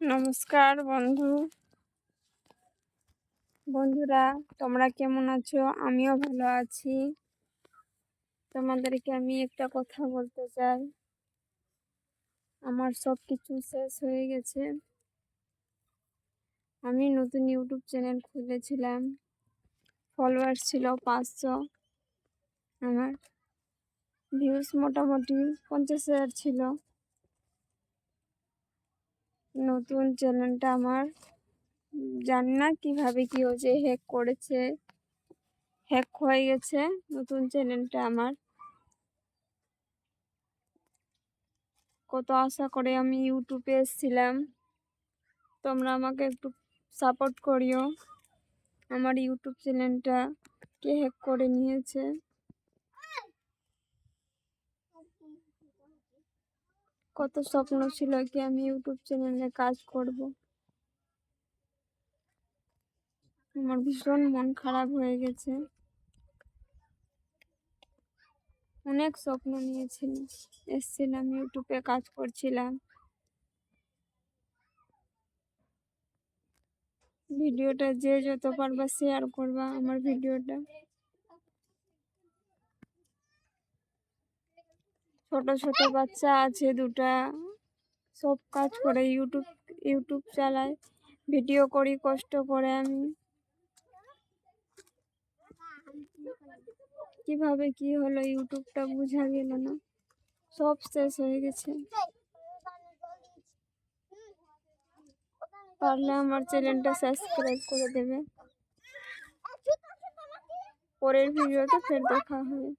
নমস্কার বন্ধু। বন্ধুরা, তোমরা কেমন আছো? আমিও ভালো আছি। তোমাদেরকে আমি একটা কথা বলতে চাই। আমার সব কিছু শেষ হয়ে গেছে। আমি নতুন ইউটিউব চ্যানেল খুলেছিলাম। ফলোয়ার্স ছিল পাঁচশো। আমার ভিউজ মোটামুটি পঞ্চাশ হাজার ছিল। নতুন চ্যানেলটা আমার, জানি না কীভাবে কি হয়েছে হ্যাক করেছে হ্যাক হয়ে গেছে নতুন চ্যানেলটা আমার। কত আশা করে আমি ইউটিউবে এসেছিলাম। তোমরা আমাকে একটু সাপোর্ট করিও। আমার ইউটিউব চ্যানেলটা কে হ্যাক করে নিয়েছে? কত স্বপ্ন ছিল কি আমি ইউটিউব চ্যানেলে কাজ করব। আমার ভীষণ মন খারাপ হয়ে গেছে। অনেক স্বপ্ন নিয়েছিলাম। এসছিলাম, ইউটিউবে কাজ করছিলাম। ভিডিওটা যে যত পারবা শেয়ার করবা, আমার ভিডিওটা ছোট ছোট বাচ্চা আছে দুটা। সব কাজ করে ইউটিউব ইউটিউব চালায়। ভিডিও করি, কষ্ট করে আমি। কীভাবে কি হলো ইউটিউবটা বোঝা গেল না। সব শেষ হয়ে গেছে। পারলে আমার চ্যানেলটা সাবস্ক্রাইব করে দেবে। পরের ভিডিওতে ফের দেখা হবে।